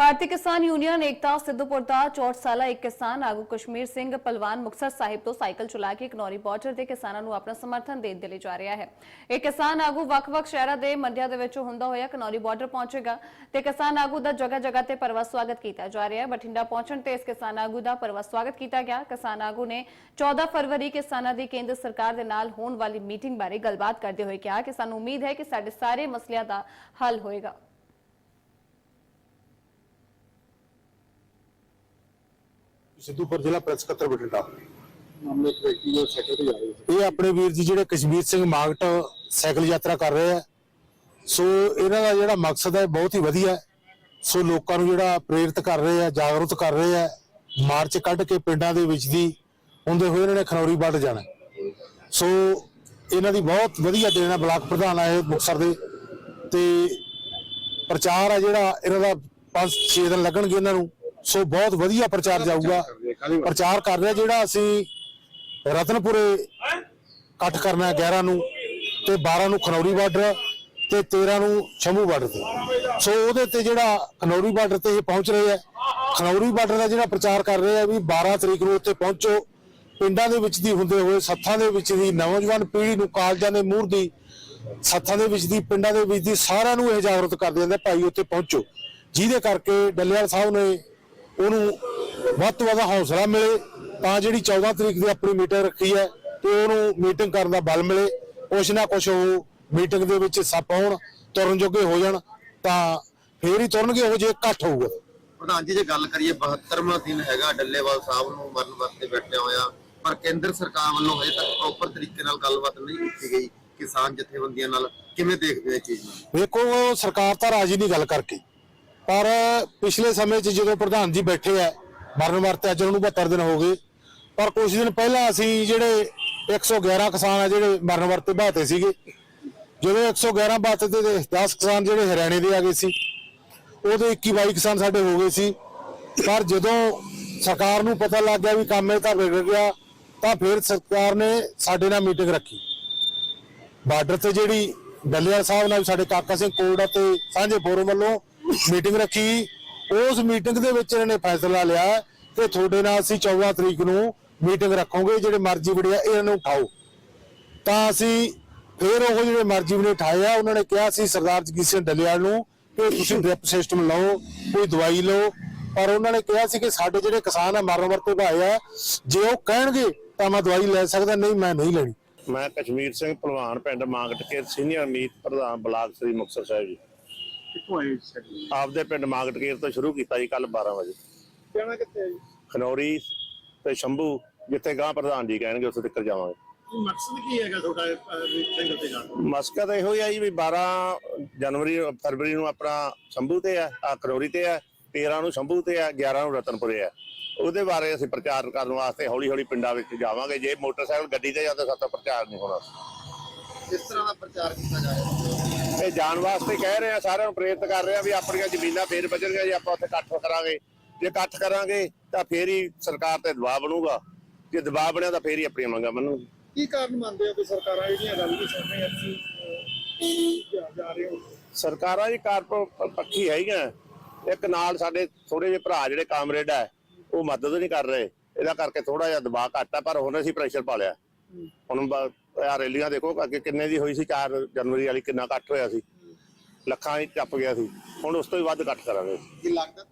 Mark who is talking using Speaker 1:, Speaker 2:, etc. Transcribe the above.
Speaker 1: ਭਾਰਤੀ ਕਿਸਾਨ ਯੂਨੀਅਨ ਏਕਤਾ ਸਿੱਧੂਪੁਰ ਦਾ 64 ਸਾਲਾ ਇੱਕ ਕਿਸਾਨ ਆਗੂ ਕਸ਼ਮੀਰ ਸਿੰਘ ਪਹਿਲਵਾਨ ਮੁਕਤਸਰ ਸਾਹਿਬ ਤੋਂ ਸਾਈਕਲ ਚਲਾ ਕੇ ਕਨੌਰੀ ਬਾਰਡਰ ਦੇ ਕਿਸਾਨਾਂ ਨੂੰ ਆਪਣਾ ਸਮਰਥਨ ਦੇਣ ਦੇ ਲਈ ਜਾ ਰਿਹਾ ਹੈ। ਇਹ ਕਿਸਾਨ ਆਗੂ ਵੱਖ-ਵੱਖ ਸ਼ਹਿਰਾਂ ਦੇ ਮੰਡੀਆਂ ਦੇ ਵਿੱਚ ਹੁੰਦਾ ਹੋਇਆ ਕਨੌਰੀ ਬਾਰਡਰ ਪਹੁੰਚੇਗਾ ਤੇ ਕਿਸਾਨ ਆਗੂ ਦਾ ਜਗ੍ਹਾ-ਜਗ੍ਹਾ ਤੇ ਪਰਵਾ ਸਵਾਗਤ ਕੀਤਾ ਜਾ ਰਿਹਾ ਹੈ। ਬਠਿੰਡਾ ਪਹੁੰਚਣ ਤੇ ਇਸ ਕਿਸਾਨ ਆਗੂ ਦਾ ਪਰਵਾ ਸਵਾਗਤ ਕੀਤਾ ਗਿਆ। ਕਿਸਾਨ ਆਗੂ ਨੇ 14 ਫਰਵਰੀ ਕਿਸਾਨਾਂ ਦੀ ਕੇਂਦਰ ਸਰਕਾਰ ਦੇ ਨਾਲ ਹੋਣ ਵਾਲੀ ਮੀਟਿੰਗ ਬਾਰੇ ਗੱਲਬਾਤ ਕਰਦੇ ਹੋਏ ਕਿਹਾ ਕਿ ਸਾਨੂੰ ਉਮੀਦ ਹੈ ਕਿ ਸਾਡੇ ਸਾਰੇ ਮਸਲਿਆਂ ਦਾ ਹੱਲ ਹੋਏਗਾ।
Speaker 2: ਸਿੱਧੂਪੁਰ ਜ਼ਿਲ੍ਹਾ ਪ੍ਰੈਸ
Speaker 3: ਮਾਮਲੇ ਵਿਅਕਤੀ ਜੋ ਰਹੇ ਸੀ।
Speaker 2: ਇਹ ਆਪਣੇ ਵੀਰ ਜੀ ਜਿਹੜੇ ਕਸ਼ਮੀਰ ਸਿੰਘ ਮਾਗਟ ਸਾਈਕਲ ਯਾਤਰਾ ਕਰ ਰਹੇ ਆ। ਸੋ ਇਹਨਾਂ ਦਾ ਜਿਹੜਾ ਮਕਸਦ ਹੈ ਬਹੁਤ ਹੀ ਵਧੀਆ ਸੋ ਲੋਕਾਂ ਨੂੰ ਜਿਹੜਾ ਪ੍ਰੇਰਿਤ ਕਰ ਰਹੇ ਆ ਜਾਗਰੂਕ ਕਰ ਰਹੇ ਆ ਮਾਰਚ ਕੱਢ ਕੇ ਪਿੰਡਾਂ ਦੇ ਵਿੱਚ ਦੀ ਹੁੰਦੇ ਹੋਏ ਇਹਨਾਂ ਨੇ ਖਨੌਰੀ ਵੱਢ ਜਾਣਾ। ਸੋ ਇਹਨਾਂ ਦੀ ਬਹੁਤ ਵਧੀਆ ਦੇਣਾ ਬਲਾਕ ਪ੍ਰਧਾਨ ਆਏ ਮੁਕਤਸਰ ਦੇ। ਤੇ ਪ੍ਰਚਾਰ ਆ ਜਿਹੜਾ ਇਹਨਾਂ ਦਾ 5-6 ਦਿਨ ਲੱਗਣਗੇ ਇਹਨਾਂ ਨੂੰ। ਸੋ ਬਹੁਤ ਵਧੀਆ ਪ੍ਰਚਾਰ ਜਾਊਗਾ। ਪ੍ਰਚਾਰ ਕਰ ਰਿਹਾ ਜਿਹੜਾ ਅਸੀਂ ਰਤਨਪੁਰੇ ਇਕੱਠ ਕਰਨਾ ਹੈ 11 ਨੂੰ ਤੇ 12 ਨੂੰ ਖਨੌਰੀ ਬਾਰਡਰ ਤੇ 13 ਨੂੰ ਸ਼ੰਭੂ ਬਾਰਡਰ ਤੇ। ਸੋ ਉਹਦੇ ਤੇ ਜਿਹੜਾ ਖਨੌਰੀ ਬਾਰਡਰ ਤੇ ਇਹ ਪਹੁੰਚ ਰਹੇ ਆ ਖਨੌਰੀ ਬਾਰਡਰ ਦਾ ਜਿਹੜਾ ਪ੍ਰਚਾਰ ਕਰ ਰਹੇ ਆ ਵੀ 12 ਤਰੀਕ ਨੂੰ ਉੱਥੇ ਪਹੁੰਚੋ। ਪਿੰਡਾਂ ਦੇ ਵਿੱਚ ਦੀ ਹੁੰਦੇ ਹੋਏ ਸੱਥਾਂ ਦੇ ਵਿੱਚ ਦੀ ਨੌਜਵਾਨ ਪੀੜ੍ਹੀ ਨੂੰ ਕਾਲਜਾਂ ਦੇ ਮੂਹਰ ਦੀ ਸੱਥਾਂ ਦੇ ਵਿੱਚ ਦੀ ਪਿੰਡਾਂ ਦੇ ਵਿੱਚ ਦੀ ਸਾਰਿਆਂ ਨੂੰ ਇਹ ਜਾਗਰੂਕ ਕਰਦੇ ਜਾਂਦੇ ਭਾਈ ਉੱਥੇ ਪਹੁੰਚੋ। ਜਿਹਦੇ ਕਰਕੇ ਡੱਲੇਵਾਲ ਸਾਹਿਬ ਨੇ ਉਹਨੂੰ ਵੱਧ ਤੋਂ ਵੱਧ ਹੌਸਲਾ ਮਿਲੇ ਤਾਂ ਜਿਹੜੀ 14 ਤਰੀਕ ਦੀ ਆਪਣੀ ਮੀਟਿੰਗ ਰੱਖੀ ਹੈ ਤੇ ਉਹਨੂੰ ਮੀਟਿੰਗ ਕਰਨ ਦਾ ਬਲ ਮਿਲੇ ਕੁਛ ਨਾ ਕੁਛ ਉਹ ਮੀਟਿੰਗ ਦੇ ਵਿੱਚ ਸੱਪ ਹੋਣ ਤੁਰਨ ਜੋਗੇ ਹੋ ਜਾਣ ਤਾਂ ਫੇਰ ਹੀ ਤੁਰਨਗੇ ਉਹ ਜੇ ਇਕੱਠ ਹੋਊਗਾ।
Speaker 3: ਪ੍ਰਧਾਨ ਜੀ ਜੇ ਗੱਲ ਕਰੀਏ 72ਵਾਂ ਦਿਨ ਹੈਗਾ ਡੱਲੇਵਾਲ ਸਾਹਿਬ ਨੂੰ ਮਰਨ ਵਾਸਤੇ ਬੈਠੇ ਹੋਇਆ ਪਰ ਕੇਂਦਰ ਸਰਕਾਰ ਵੱਲੋਂ ਹਜੇ ਤੱਕ ਪ੍ਰੋਪਰ ਤਰੀਕੇ ਨਾਲ ਗੱਲਬਾਤ ਨਹੀਂ ਕੀਤੀ ਗਈ ਕਿਸਾਨ ਜਥੇਬੰਦੀਆਂ ਨਾਲ ਕਿਵੇਂ ਦੇਖਦੇ ਹੋ ਇਹ ਚੀਜ਼ ਨੂੰ?
Speaker 2: ਵੇਖੋ ਸਰਕਾਰ ਤਾਂ ਰਾਜੀ ਨਹੀਂ ਗੱਲ ਕਰਕੇ। ਪਰ ਪਿਛਲੇ ਸਮੇਂ 'ਚ ਜਦੋਂ ਪ੍ਰਧਾਨ ਜੀ ਬੈਠੇ ਆ, ਮਰਨ ਵਰਤੇ ਅੱਜ ਉਹਨੂੰ 72 ਦਿਨ ਹੋ ਗਏ। ਪਰ ਕੁਝ ਦਿਨ ਪਹਿਲਾਂ ਅਸੀਂ ਜਿਹੜੇ 111 ਕਿਸਾਨ ਆ ਜਿਹੜੇ ਮਰਨ ਵਰਤੇ ਬਾਤੇ ਸੀਗੇ, ਜਦੋਂ 111 ਬਾਤੇ ਤੇ 10 ਕਿਸਾਨ ਜਿਹੜੇ ਹਰਿਆਣੇ ਦੇ ਆ ਗਏ ਸੀ, ਉਹਦੇ 21 22 ਕਿਸਾਨ ਸਾਡੇ ਹੋ ਗਏ ਸੀ। ਪਰ ਜਦੋਂ ਸਰਕਾਰ ਨੂੰ ਪਤਾ ਲੱਗ ਗਿਆ ਵੀ ਕੰਮ ਇਹ ਤਾਂ ਵਿਗੜ ਗਿਆ, ਤਾਂ ਫਿਰ ਸਰਕਾਰ ਨੇ ਸਾਡੇ ਨਾਲ ਮੀਟਿੰਗ ਰੱਖੀ। ਬਾਰਡਰ ਤੇ ਜਿਹੜੀ ਡੱਲੇਵਾਲ ਸਾਹਿਬ ਨਾਲ ਸਾਡੇ ਕਾਕਾ ਸਿੰਘ ਕੋੜਾ ਤੇ ਸਾਂਝੇ ਫੋਰਮ ਵੱਲੋਂ ਮੀਟਿੰਗ ਰੱਖੀ। ਉਸ ਮੀਟਿੰਗ ਦੇ ਵਿੱਚ ਇਹਨਾਂ ਨੇ ਫੈਸਲਾ ਲਿਆ ਕਿ ਤੁਹਾਡੇ ਨਾਲ ਅਸੀਂ 14 ਤਰੀਕ ਨੂੰ ਮੀਟਿੰਗ ਰੱਖਾਂਗੇ, ਜਿਹੜੇ ਮਰਜ਼ੀ ਵੜਿਆ ਇਹਨਾਂ ਨੂੰ ਉਠਾਓ। ਤਾਂ ਅਸੀਂ ਫਿਰ ਉਹ ਜਿਹੜੇ ਮਰਜ਼ੀ ਵੜੇ ਉਠਾਏ ਉਹਨਾਂ ਨੇ ਕਿਹਾ ਸੀ ਸਰਦਾਰ ਜਗੀਰ ਸਿੰਘ ਡੱਲੇਵਾਲ ਨੂੰ ਕਿ ਤੁਸੀਂ ਡ੍ਰਿਪ ਸਿਸਟਮ ਲਓ, ਕੋਈ ਦਵਾਈ ਲਓ। ਪਰ ਉਹਨਾਂ ਨੇ ਕਿਹਾ ਸੀ ਕਿ ਸਾਡੇ ਜਿਹੜੇ ਕਿਸਾਨ ਆ, ਮਰਨ ਵਰਤੇ ਭਾਏ ਆ, ਜੇ ਉਹ ਕਹਿਣਗੇ ਤਾਂ ਮੈਂ ਦਵਾਈ ਲੈ ਸਕਦਾ, ਨਹੀਂ ਮੈਂ ਨਹੀਂ ਲੈਣੀ।
Speaker 4: ਮੈਂ ਕਸ਼ਮੀਰ ਸਿੰਘ ਭਲਵਾਨ, ਪਿੰਡ ਮਾਂਗਟਕੇ ਸੀਨੀਅਰ ਮੀਤ ਪ੍ਰਧਾਨ ਬਲਾਕ ਸ੍ਰੀ ਮੁਕਤਸਰ ਸਾਹਿਬ ਜੀ।
Speaker 3: ਕਿੱਥੋਂ ਆਏ ਸਾਈਕਲ
Speaker 4: ਆਪਦੇ ਪਿੰਡ ਮਾਂਗਟਕੇਰ ਤੋਂ ਸ਼ੁਰੂ ਕੀਤਾ ਜੀ ਕੱਲ 12 ਵਜੇ।
Speaker 3: ਜਾਣਾ ਕਿੱਥੇ ਹੈ ਜੀ?
Speaker 4: ਖਨੌਰੀ ਤੇ ਸ਼ੰਭੂ ਜਿੱਥੇ ਗਾਂ ਪ੍ਰਧਾਨ ਜੀ ਕਹਿਣਗੇ ਉੱਥੇ ਤੱਕ ਜਾਵਾਂਗੇ।
Speaker 3: ਮਕਸਦ ਕੀ ਹੈਗਾ ਤੁਹਾਡਾ ਸਾਈਕਲ ਤੇ ਜਾਣ
Speaker 4: ਮਸਕਤ ਇਹੋ ਹੀ ਆ ਜੀ ਵੀ 12 ਜਨਵਰੀ ਫਰਵਰੀ ਨੂੰ ਆਪਣਾ ਸ਼ੰਭੂ ਤੇ ਆ ਆ ਖਨੌਰੀ ਤੇ ਆ 13 ਨੂੰ ਸ਼ੰਭੂ ਤੇ ਆ 11 ਨੂੰ ਰਤਨਪੁਰੇ ਆ। ਉਹਦੇ ਬਾਰੇ ਅਸੀਂ ਪ੍ਰਚਾਰ ਕਰਨ ਵਾਸਤੇ ਹੌਲੀ ਹੌਲੀ ਪਿੰਡਾਂ ਵਿੱਚ ਜਾਵਾਂਗੇ। ਜੇ ਮੋਟਰਸਾਈਕਲ ਗੱਡੀ ਤੇ ਜਾਂਦਾ ਸਾਡਾ ਪ੍ਰਚਾਰ ਨਹੀਂ ਹੋਣਾ।
Speaker 3: ਕਿਸ ਤਰ੍ਹਾਂ ਦਾ ਪ੍ਰਚਾਰ ਕੀਤਾ ਜਾ ਰਿਹਾ?
Speaker 4: ਇਹ ਜਾਣ ਵਾਸਤੇ ਕਹਿ ਰਹੇ ਆ ਸਾਰਿਆਂ ਨੂੰ ਪ੍ਰੇਰਿਤ ਕਰ ਰਹੇ ਆ ਵੀ ਆਪਣੀਆਂ ਜ਼ਮੀਨਾਂ ਫੇਰ ਬਚਣਗੀਆਂ ਜੇ ਆਪਾਂ ਉੱਥੇ ਇਕੱਠ ਕਰਾਂਗੇ। ਜੇ ਇਕੱਠ ਕਰਾਂਗੇ ਤਾਂ ਫੇਰ ਹੀ ਸਰਕਾਰ ਤੇ ਦਬਾਅ ਬਣੂਗਾ। ਜੇ ਦਬਾਅ ਬਣਿਆ ਤਾਂ ਫੇਰ ਹੀ ਆਪਣੀਆਂ ਮੰਗਾਂ ਮੰਨੂਗੀ
Speaker 3: ਕੀ ਕਾਰਨ ਮੰਨਦੇ ਹੋ ਕਿ ਸਰਕਾਰਾਂ ਇਹਦੀਆਂ ਗੱਲ ਨਹੀਂ ਸੁਣ ਰਹੀਆਂ ਤੁਸੀਂ ਜਾ ਜਾ ਰਹੇ ਹੋ?
Speaker 4: ਸਰਕਾਰਾਂ ਦੀ ਕਾਰਪ ਪੱਖੀ ਹੈਗੀਆਂ। ਇੱਕ ਨਾਲ ਸਾਡੇ ਥੋੜੇ ਜਿਹੇ ਭਰਾ ਜਿਹੜੇ ਕਾਮਰੇਡ ਆ ਉਹ ਮਦਦ ਨਹੀਂ ਕਰ ਰਹੇ। ਇਹਦਾ ਕਰਕੇ ਥੋੜਾ ਜਿਹਾ ਦਬਾਅ ਘੱਟ ਆ ਪਰ ਹੁਣ ਅਸੀਂ ਪ੍ਰੈਸ਼ਰ ਪਾ ਲਿਆ। ਹੁਣ ਬ- ਰੈਲੀਆਂ ਦੇਖੋ ਅੱਗੇ ਕਿੰਨੇ ਦੀ ਹੋਈ ਸੀ 4 ਜਨਵਰੀ ਵਾਲੀ ਕਿੰਨਾ ਇਕੱਠ ਹੋਇਆ ਸੀ। ਲੱਖਾਂ ਹੀ ਟੱਪ ਗਿਆ ਸੀ। ਹੁਣ ਉਸ ਤੋਂ ਵੀ ਵੱਧ ਇਕੱਠ ਕਰਾਂਗੇ।
Speaker 3: ਕੀ ਲੱਗਦਾ?